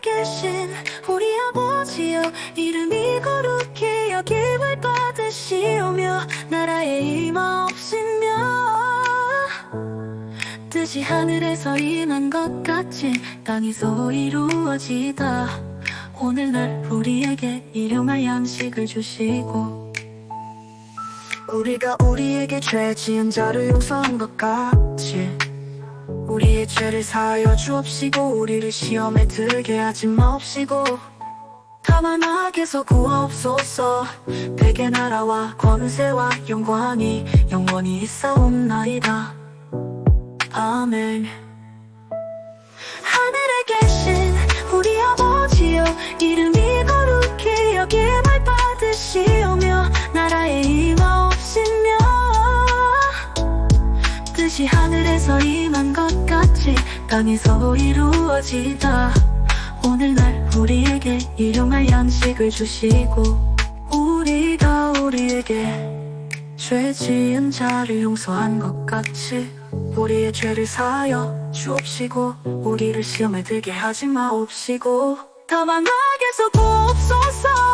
계신 우리 아버지여 이름이 거룩히 여김을 받으시오며 나라의 임하옵시며. 뜻이 하늘에서 임한 것 같이 땅에서 이루어지다. 오늘날 우리에게 일용할 양식을 주시고 우리가 우리에게 죄 지은 자를 용서한 것 같이 우리의 죄를 사하여 주옵시고 우리를 시험에 들게 하지 마옵시고. 다만 악에서 구하옵소서. 백의 나라와 권세와 영광이 영원히 있사옵나이다. 아멘 뜻이 하늘에서 임한 것 같이 땅에서 이루어지다. 오늘날 우리에게 일용할 양식을 주시고 우리가 우리에게 죄 지은 자를 용서한 것 같이 우리의 죄를 사하여 주옵시고 우리를 시험에 들게 하지 마옵시고 다만 악에서 구옵소서